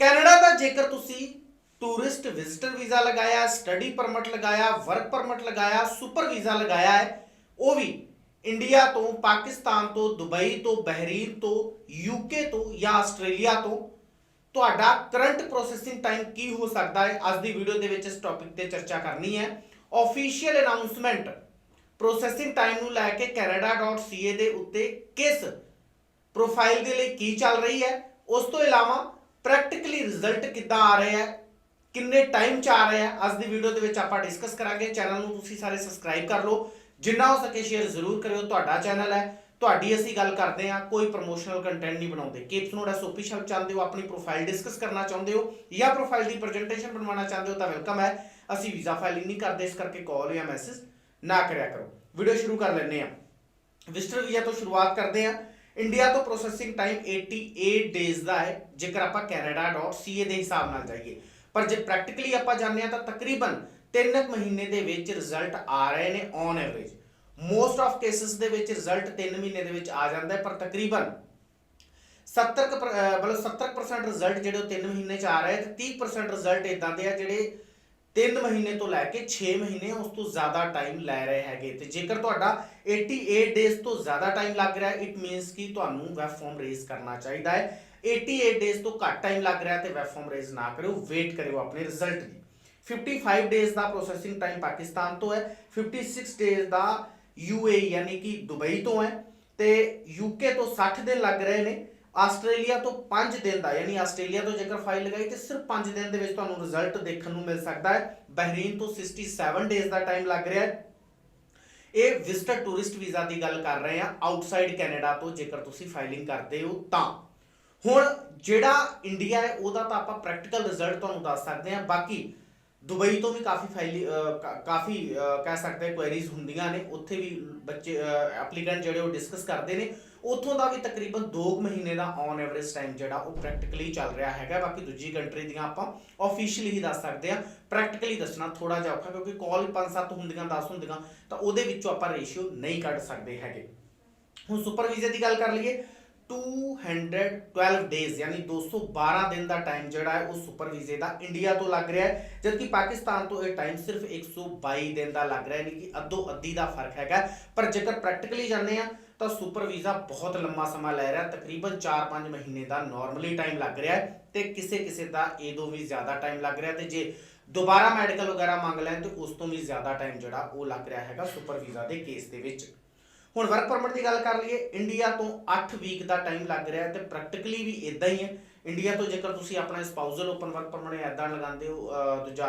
Canada ਦਾ ਜੇਕਰ ਤੁਸੀਂ ਟੂਰਿਸਟ ਵਿਜ਼ਿਟਰ ਵੀਜ਼ਾ ਲਗਾਇਆ, ਸਟੱਡੀ ਪਰਮਿਟ ਲਗਾਇਆ, ਵਰਕ ਪਰਮਿਟ ਲਗਾਇਆ, ਸੁਪਰ ਵੀਜ਼ਾ ਲਗਾਇਆ ਹੈ, ਉਹ ਵੀ ਇੰਡੀਆ ਤੋਂ, ਪਾਕਿਸਤਾਨ ਤੋਂ, ਦੁਬਈ ਤੋਂ, ਬਹਿਰੀਨ ਤੋਂ ਯੂਕੇ ਤੋਂ ਜਾਂ ਆਸਟ੍ਰੇਲੀਆ ਤੋਂ, ਤੁਹਾਡਾ ਕਰੰਟ ਪ੍ਰੋਸੈਸਿੰਗ ਟਾਈਮ ਕੀ ਹੋ ਸਕਦਾ ਹੈ? ਅੱਜ ਦੀ ਵੀਡੀਓ ਦੇ ਵਿੱਚ ਇਸ ਟੌਪਿਕ ਤੇ ਚਰਚਾ ਕਰਨੀ ਹੈ। ਆਫੀਸ਼ੀਅਲ ਅਨਾਉਂਸਮੈਂਟ ਪ੍ਰੋਸੈਸਿੰਗ ਟਾਈਮ ਨੂੰ ਲੈ ਕੇ canada.ca ਦੇ ਉੱਤੇ ਕਿਸ ਪ੍ਰੋਫਾਈਲ ਦੇ ਲਈ ਕੀ ਚੱਲ ਰਹੀ ਹੈ? ਉਸ ਤੋਂ ਇਲਾਵਾ ਪ੍ਰੈਕਟੀਕਲੀ ਰਿਜ਼ਲਟ ਕਿੱਦਾਂ ਆ ਰਿਹਾ ਹੈ ਕਿੰਨੇ ਟਾਈਮ ਚ ਆ ਰਹੇ ਹੈ ਅੱਜ ਦੀ ਵੀਡੀਓ ਦੇ ਵਿੱਚ ਆਪਾਂ ਡਿਸਕਸ ਕਰਾਂਗੇ। ਚੈਨਲ ਨੂੰ ਤੁਸੀਂ ਸਾਰੇ ਸਬਸਕ੍ਰਾਈਬ ਕਰ ਲਓ। ਜਿੰਨਾ ਹੋ ਸਕੇ ਸ਼ੇਅਰ ਜ਼ਰੂਰ ਕਰਿਓ। ਤੁਹਾਡਾ ਚੈਨਲ ਹੈ। ਤੁਹਾਡੀ ਅਸੀਂ ਗੱਲ ਕਰਦੇ ਹਾਂ। ਕੋਈ ਪ੍ਰੋਮੋਸ਼ਨਲ ਕੰਟੈਂਟ ਨਹੀਂ ਬਣਾਉਂਦੇ। ਕਿਪਸ ਨੂੰ ਐਸਓਪੀ ਸ਼ਬਦ ਚਾਹੁੰਦੇ ਹੋ ਆਪਣੀ ਪ੍ਰੋਫਾਈਲ ਡਿਸਕਸ ਕਰਨਾ ਚਾਹੁੰਦੇ ਹੋ ਜਾਂ ਪ੍ਰੋਫਾਈਲ ਦੀ ਪ੍ਰੈਜੈਂਟੇਸ਼ਨ ਬਣਵਾਉਣਾ ਚਾਹੁੰਦੇ ਹੋ ਤਾਂ ਵੈਲਕਮ ਹੈ। ਅਸੀਂ ਵੀਜ਼ਾ ਫਾਈਲਿੰਗ ਨਹੀਂ ਕਰਦੇ। ਇਸ ਕਰਕੇ ਕਾਲ ਜਾਂ ਮੈਸੇਜ ਨਾ ਕਰਿਆ ਕਰੋ। ਵੀਡੀਓ ਸ਼ੁਰੂ ਕਰ ਲੈਂਦੇ ਹਾਂ। ਵਿਜ਼ਟਰ ਵੀਜ਼ਾ ਤੋਂ ਸ਼ੁਰੂਆਤ ਕਰਦੇ ਹਾਂ। ਇੰਡੀਆ ਤੋਂ ਪ੍ਰੋਸੈਸਿੰਗ ਟਾਈਮ 88 ਡੇਜ਼ ਦਾ ਹੈ, ਜੇਕਰ ਆਪਾਂ canada.ca ਦੇ ਹਿਸਾਬ ਨਾਲ ਜਾਈਏ। ਪਰ ਜੇ ਪ੍ਰੈਕਟੀਕਲੀ ਆਪਾਂ ਜਾਣਦੇ ਹਾਂ ਤਾਂ ਤਕਰੀਬਨ 3 ਮਹੀਨੇ ਦੇ ਵਿੱਚ ਰਿਜ਼ਲਟ ਆ ਰਹੇ ਨੇ on average most of cases ਦੇ ਵਿੱਚ ਰਿਜ਼ਲਟ 3 ਮਹੀਨੇ ਦੇ ਵਿੱਚ ਆ ਜਾਂਦਾ ਹੈ, ਪਰ ਤਕਰੀਬਨ 70 ਕੁ ਮਤਲਬ 70% ਰਿਜ਼ਲਟ ਜਿਹੜੇ ਉਹ 3 ਮਹੀਨੇ ਚ ਆ ਰਹੇ ਤੇ 30% ਰਿਜ਼ਲਟ ਇਦਾਂ ਦੇ ਆ ਜਿਹੜੇ 3 ਮਹੀਨੇ ਤੋਂ ਲੈ ਕੇ 6 ਮਹੀਨੇ ਉਸ ਤੋਂ ਜ਼ਿਆਦਾ ਟਾਈਮ ਲੈ ਰਹੇ ਹੈਗੇ। ਤੇ ਜੇਕਰ ਤੁਹਾਡਾ 88 ਡੇਜ਼ ਤੋਂ ਜ਼ਿਆਦਾ ਟਾਈਮ ਲੱਗ ਰਿਹਾ ਇਟ ਮੀਨਸ ਕਿ ਤੁਹਾਨੂੰ ਵੈਬ ਫਾਰਮ ਰੇਜ਼ ਕਰਨਾ ਚਾਹੀਦਾ ਹੈ। 88 ਡੇਜ਼ ਤੋਂ ਘੱਟ ਟਾਈਮ ਲੱਗ ਰਿਹਾ ਤੇ ਵੈਬ ਫਾਰਮ ਰੇਜ਼ ਨਾ ਕਰਿਓ ਵੇਟ ਕਰਿਓ ਆਪਣੇ ਰਿਜ਼ਲਟ ਦੀ। 55 ਡੇਜ਼ ਦਾ ਪ੍ਰੋਸੈਸਿੰਗ ਟਾਈਮ ਪਾਕਿਸਤਾਨ ਤੋਂ ਹੈ 56 ਡੇਜ਼ ਦਾ UAE ਯਾਨੀ ਕਿ ਦੁਬਈ ਤੋਂ ਹੈ। ਤੇ ਯੂਕੇ ਤੋਂ 60 ਦਿਨ ਲੱਗ ਰਹੇ ਨੇ। ਆਸਟ੍ਰੇਲੀਆ ਤੋਂ 5 ਦਿਨ ਦਾ ਯਾਨੀ ਆਸਟ੍ਰੇਲੀਆ ਤੋਂ ਜੇਕਰ ਫਾਈਲ ਲਗਾਈ ਤੇ ਸਿਰਫ 5 ਦਿਨ ਦੇ ਵਿੱਚ ਤੁਹਾਨੂੰ ਰਿਜ਼ਲਟ ਦੇਖਣ ਨੂੰ ਮਿਲ ਸਕਦਾ ਹੈ। ਬਹਿਰੀਨ ਤੋਂ 67 ਡੇਜ਼ ਦਾ ਟਾਈਮ ਲੱਗ ਰਿਹਾ ਹੈ। ਇਹ ਵਿਜ਼ਟਰ ਟੂਰਿਸਟ ਵੀਜ਼ਾ ਦੀ ਗੱਲ ਕਰ ਰਹੇ ਆ ਆਊਟਸਾਈਡ ਕੈਨੇਡਾ ਤੋਂ ਜੇਕਰ ਤੁਸੀਂ ਫਾਈਲਿੰਗ ਕਰਦੇ ਹੋ ਤਾਂ। ਹੁਣ ਜਿਹੜਾ ਇੰਡੀਆ ਹੈ ਉਹਦਾ ਤਾਂ ਆਪਾਂ ਪ੍ਰੈਕਟੀਕਲ ਰਿਜ਼ਲਟ ਤੁਹਾਨੂੰ ਦੱਸ ਸਕਦੇ ਹਾਂ। ਬਾਕੀ ਦੁਬਈ ਤੋਂ ਵੀ ਕਾਫੀ ਫਾਈਲ ਅਹ, ਕਾਫੀ ਕਹਿ ਸਕਦੇ ਕੁਐਰੀਜ਼ ਹੁੰਦੀਆਂ ਨੇ। ਉੱਥੇ ਵੀ ਬੱਚੇ ਐਪਲੀਕੈਂਟ ਜਿਹੜੇ ਉਹ ਡਿਸਕਸ ਕਰਦੇ ਨੇ। ਉੱਥੋਂ ਦਾ ਵੀ ਤਕਰੀਬਨ 2 ਮਹੀਨੇ ਦਾ ਔਨ ਐਵਰੇਜ ਟਾਈਮ ਜਿਹੜਾ ਉਹ ਪ੍ਰੈਕਟੀਕਲੀ ਚੱਲ ਰਿਹਾ ਹੈਗਾ। ਬਾਕੀ ਦੂਜੀ ਕੰਟਰੀ ਦੀਆਂ ਆਪਾਂ ਆਫੀਸ਼ੀਅਲੀ ਹੀ ਦੱਸ ਸਕਦੇ ਆ ਪ੍ਰੈਕਟੀਕਲੀ ਦੱਸਣਾ ਥੋੜਾ ਜਿਹਾ ਔਖਾ, ਕਿਉਂਕਿ ਕਾਲ 5-7 ਹੁੰਦੀਆਂ 10 ਹੁੰਦੀਆਂ, ਤਾਂ ਉਹਦੇ ਵਿੱਚੋਂ ਆਪਾਂ ਰੇਸ਼ੀਓ ਨਹੀਂ ਕੱਢ ਸਕਦੇ ਹੈਗੇ। ਹੁਣ ਸੁਪਰ ਦੀ ਗੱਲ ਕਰ ਲਈਏ 212 ਡੇਜ਼ ਯਾਨੀ 212 ਦਿਨ ਦਾ ਟਾਈਮ ਜਿਹੜਾ ਹੈ, ਉਹ ਸੁਪਰ ਵੀਜ਼ੇ ਦਾ ਇੰਡੀਆ ਤੋਂ ਲੱਗ ਰਿਹਾ ਹੈ, ਜਦਕਿ ਪਾਕਿਸਤਾਨ ਤੋਂ ਇਹ ਟਾਈਮ ਸਿਰਫ 122 ਦਿਨ ਦਾ ਲੱਗ ਰਿਹਾ ਹੈ, ਯਾਨੀ ਕਿ ਅੱਧੋ ਅੱਧੀ ਦਾ ਫ਼ਰਕ ਹੈਗਾ ਪਰ ਜੇਕਰ ਪ੍ਰੈਕਟੀਕਲੀ ਜਾਂਦੇ ਆ ਤਾਂ ਸੁਪਰ ਵੀਜ਼ਾ ਬਹੁਤ ਲੰਮਾ ਸਮਾਂ ਲੈ ਰਿਹਾ ਤਕਰੀਬਨ 4-5 ਮਹੀਨੇ ਦਾ ਨਾਰਮਲੀ ਟਾਈਮ ਲੱਗ ਰਿਹਾ ਹੈ ਤੇ ਕਿਸੇ ਕਿਸੇ ਦਾ ਇਹਦੋਂ ਵੀ ਜ਼ਿਆਦਾ ਟਾਈਮ ਲੱਗ ਰਿਹਾ ਤੇ ਜੇ ਦੁਬਾਰਾ ਮੈਡੀਕਲ ਵਗੈਰਾ ਮੰਗ ਲੈਣ, ਤੇ ਉਸ ਤੋਂ ਵੀ ਜ਼ਿਆਦਾ ਟਾਈਮ ਜਿਹੜਾ ਉਹ ਲੱਗ ਰਿਹਾ ਹੈਗਾ ਸੁਪਰ ਵੀਜ਼ਾ ਦੇ ਕੇਸ ਦੇ ਵਿੱਚ। ਹੁਣ ਵਰਕ ਪਰਮਿਟ ਦੀ ਗੱਲ ਕਰ ਲਈਏ ਇੰਡੀਆ ਤੋਂ 8 ਵੀਕ ਦਾ ਟਾਈਮ ਲੱਗ ਰਿਹਾ ਤੇ ਪ੍ਰੈਕਟੀਕਲੀ ਵੀ ਇਦਾਂ ਹੀ ਹੈ। ਇੰਡੀਆ ਤੋਂ ਜੇਕਰ ਤੁਸੀਂ ਆਪਣਾ ਸਪਾਊਸਲ ਓਪਨ ਵਰਕ ਪਰਮਿਟ ਐਦਾਂ ਲਗਾਉਂਦੇ ਹੋ ਦੂਜਾ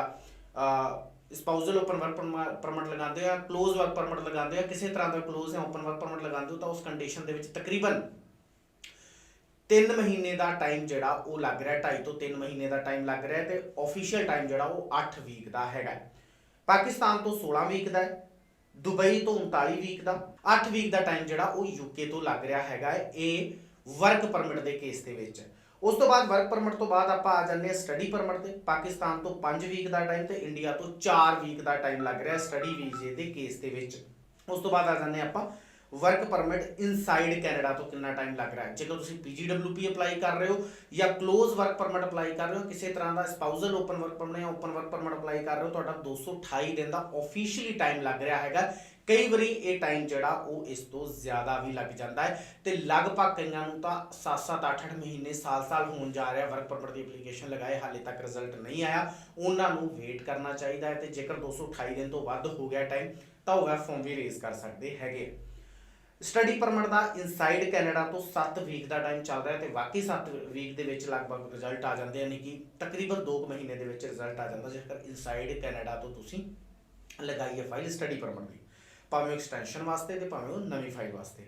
ਸਪਾਊਸਲ ਓਪਨ ਵਰਕ ਪਰਮਿਟ ਲਗਾਉਂਦੇ ਆ ক্লোਜ਼ ਵਰਕ ਪਰਮਿਟ ਲਗਾਉਂਦੇ ਆ ਕਿਸੇ ਤਰ੍ਹਾਂ ਦਾ ক্লোਜ਼ ਹੈ ਓਪਨ ਵਰਕ ਪਰਮਿਟ ਲਗਾਉਂਦੇ ਹੋ ਤਾਂ ਉਸ ਕੰਡੀਸ਼ਨ ਦੇ ਵਿੱਚ ਤਕਰੀਬਨ 3 ਮਹੀਨੇ ਦਾ ਟਾਈਮ ਜਿਹੜਾ ਉਹ ਲੱਗ ਰਿਹਾ 2.5 ਤੋਂ 3 ਮਹੀਨੇ ਦਾ ਟਾਈਮ ਲੱਗ ਰਿਹਾ ਤੇ ਆਫੀਸ਼ੀਅਲ ਟਾਈਮ ਜਿਹੜਾ ਉਹ 8 ਵੀਕ ਦਾ ਹੈਗਾ ਪਾਕਿਸਤਾਨ ਤੋਂ 16 ਵੀਕ ਦਾ ਹੈ। ਦੁਬਈ ਤੋਂ 39 ਵੀਕ ਦਾ 8 ਵੀਕ ਦਾ ਟਾਈਮ ਜਿਹੜਾ ਉਹ ਯੂਕੇ ਤੋਂ ਲੱਗ ਰਿਹਾ ਹੈਗਾ ਹੈ, ਇਹ ਵਰਕ ਪਰਮਿਟ ਦੇ ਕੇਸ ਦੇ ਵਿੱਚ। ਉਸ ਤੋਂ ਬਾਅਦ ਵਰਕ ਪਰਮਿਟ ਤੋਂ ਬਾਅਦ ਆਪਾਂ ਆ ਜਾਂਦੇ ਹਾਂ ਸਟੱਡੀ ਪਰਮਿਟ ਤੇ। ਪਾਕਿਸਤਾਨ ਤੋਂ 5 ਵੀਕ ਦਾ ਟਾਈਮ ਤੇ ਇੰਡੀਆ ਤੋਂ 4 ਵੀਕ ਦਾ ਟਾਈਮ ਲੱਗ ਰਿਹਾ ਸਟੱਡੀ ਵੀਜ਼ੇ ਦੇ ਕੇਸ ਦੇ ਵਿੱਚ। ਉਸ ਤੋਂ ਬਾਅਦ ਆ ਜਾਂਦੇ ਹਾਂ ਆਪਾਂ ਵਰਕ ਪਰਮਿਟ ਇਨਸਾਈਡ ਕੈਨੇਡਾ ਤੋਂ ਕਿੰਨਾ ਟਾਈਮ ਲੱਗ ਰਿਹਾ ਹੈ? ਜੇਕਰ ਤੁਸੀਂ ਪੀਜੀਡਬਲਯੂਪੀ ਅਪਲਾਈ ਕਰ ਰਹੇ ਹੋ ਜਾਂ ক্লোਜ਼ ਵਰਕ ਪਰਮਿਟ ਅਪਲਾਈ ਕਰ ਰਹੇ ਹੋ, ਕਿਸੇ ਤਰ੍ਹਾਂ ਦਾ ਸਪਾਊਸਲ ਓਪਨ ਵਰਕ ਪਰਮਿਟ ਜਾਂ ਓਪਨ ਵਰਕ ਪਰਮਿਟ ਅਪਲਾਈ ਕਰ ਰਹੇ ਹੋ, ਤੁਹਾਡਾ 228 ਦਿਨ ਦਾ ਆਫੀਸ਼ੀਅਲੀ ਟਾਈਮ ਲੱਗ ਰਿਹਾ ਹੈਗਾ। ਕਈ ਵਾਰੀ ਇਹ ਟਾਈਮ ਜਿਹੜਾ ਉਹ ਇਸ ਤੋਂ ਜ਼ਿਆਦਾ ਵੀ ਲੱਗ ਜਾਂਦਾ ਹੈ ਤੇ ਲਗਭਗ ਕਈਆਂ ਨੂੰ ਤਾਂ 7-7 8-8 ਮਹੀਨੇ ਸਾਲ-ਸਾਲ ਹੋਣ ਜਾ ਰਿਹਾ ਵਰਕ ਪਰਮਿਟ ਦੀ ਐਪਲੀਕੇਸ਼ਨ ਲਗਾਏ, ਹਾਲੇ ਤੱਕ ਰਿਜ਼ਲਟ ਨਹੀਂ ਆਇਆ। ਉਹਨਾਂ ਨੂੰ ਵੇਟ ਕਰਨਾ ਚਾਹੀਦਾ ਹੈ ਤੇ ਜੇਕਰ 228 ਦਿਨ ਤੋਂ ਵੱਧ ਹੋ ਗਿਆ ਟਾਈਮ ਤਾਂ ਉਹ ਵੈਬ ਫਾਰਮ ਵੀ ਰੇਜ਼ ਕਰ ਸਕਦੇ ਹੈਗੇ। ਸਟੱਡੀ ਪਰਮਿਟ ਦਾ ਇਨਸਾਈਡ ਕੈਨੇਡਾ ਤੋਂ 7 ਵੀਕ ਦਾ ਟਾਈਮ ਚੱਲ ਰਿਹਾ ਤੇ ਬਾਕੀ 7 ਵੀਕ ਦੇ ਵਿੱਚ ਲਗਭਗ ਰਿਜ਼ਲਟ ਆ ਜਾਂਦੇ ਯਾਨੀ ਕਿ ਤਕਰੀਬਨ 2 ਮਹੀਨੇ ਦੇ ਵਿੱਚ ਰਿਜ਼ਲਟ ਆ ਜਾਂਦਾ, ਜੇਕਰ ਇਨਸਾਈਡ ਕੈਨੇਡਾ ਤੋਂ ਤੁਸੀਂ ਲਗਾਈ ਹੈ ਫਾਈਲ ਸਟੱਡੀ ਪਰਮਿਟ ਦੀ। ਭਾਵੇਂ ਐਕਸਟੈਂਸ਼ਨ ਵਾਸਤੇ ਤੇ ਭਾਵੇਂ ਉਹ ਨਵੀਂ ਫਾਈਲ ਵਾਸਤੇ।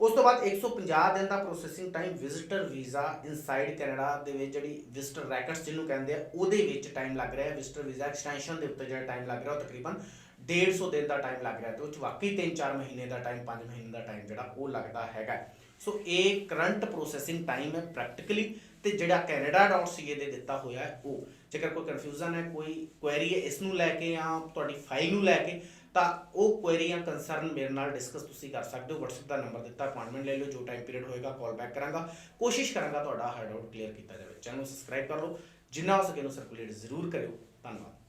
ਉਸ ਤੋਂ ਬਾਅਦ 150 ਦਿਨ ਦਾ processing time visitor visa inside Canada ਦੇ ਵਿੱਚ ਜਿਹੜੀ ਵਿਜ਼ਿਟਰ ਰੈਕਟਸ ਜਿਹਨੂੰ ਕਹਿੰਦੇ ਆ, ਉਹਦੇ ਵਿੱਚ ਟਾਈਮ ਲੱਗ ਰਿਹਾ ਹੈ। ਵਿਜ਼ਿਟਰ ਵੀਜ਼ਾ ਐਕਸਟੈਂਸ਼ਨ ਦੇ ਉੱਤੇ ਜਿਹੜਾ ਟਾਈਮ ਲੱਗ ਰਿਹਾ, ਉਹ ਤਕਰੀਬਨ 150 ਦਿਨ ਦਾ ਟਾਈਮ ਲੱਗ ਰਿਹਾ ਤੇ ਉਹ ਚ ਵਾਕਈ 3-4 ਮਹੀਨੇ ਦਾ ਟਾਈਮ 5 ਮਹੀਨੇ ਦਾ ਟਾਈਮ ਜਿਹੜਾ ਉਹ ਲੱਗਦਾ ਹੈਗਾ। ਸੋ ਇਹ ਕਰੰਟ ਪ੍ਰੋਸੈਸਿੰਗ ਟਾਈਮ ਹੈ ਪ੍ਰੈਕਟੀਕਲੀ ਤੇ ਜਿਹੜਾ canada.ca ਦੇ ਦਿੱਤਾ ਹੋਇਆ ਹੈ ਉਹ। ਜੇਕਰ ਕੋਈ ਕਨਫਿਊਜ਼ਨ ਹੈ, ਕੋਈ ਕੁਐਰੀ ਹੈ ਇਸ ਨੂੰ ਲੈ ਕੇ ਜਾਂ ਤੁਹਾਡੀ ਫਾਈਲ ਨੂੰ ਲੈ ਕੇ, ਤਾਂ ਉਹ ਕੁਐਰੀਆਂ ਕੰਸਰਨ ਮੇਰੇ ਨਾਲ ਡਿਸਕਸ ਤੁਸੀਂ ਕਰ ਸਕਦੇ ਹੋ। WhatsApp ਦਾ ਨੰਬਰ ਦਿੱਤਾ ਅਪਾਇੰਟਮੈਂਟ ਲੈ ਲਓ, ਜੋ ਟਾਈਮ ਪੀਰੀਅਡ ਹੋਏਗਾ ਕਾਲ ਬੈਕ ਕਰਾਂਗਾ। ਕੋਸ਼ਿਸ਼ ਕਰਾਂਗਾ ਤੁਹਾਡਾ ਹਾਈਡ ਆਊਟ ਕਲੀਅਰ ਕੀਤਾ ਜਾਵੇ। ਚੈਨਲ ਨੂੰ ਸਬਸਕ੍ਰਾਈਬ ਕਰ ਲਓ। ਜਿੰਨਾ ਹੋ ਸਕੇ ਨੂੰ ਸਰਕੂਲੇਟ ਜ਼ਰੂਰ ਕਰਿਓ। ਧੰਨਵਾਦ।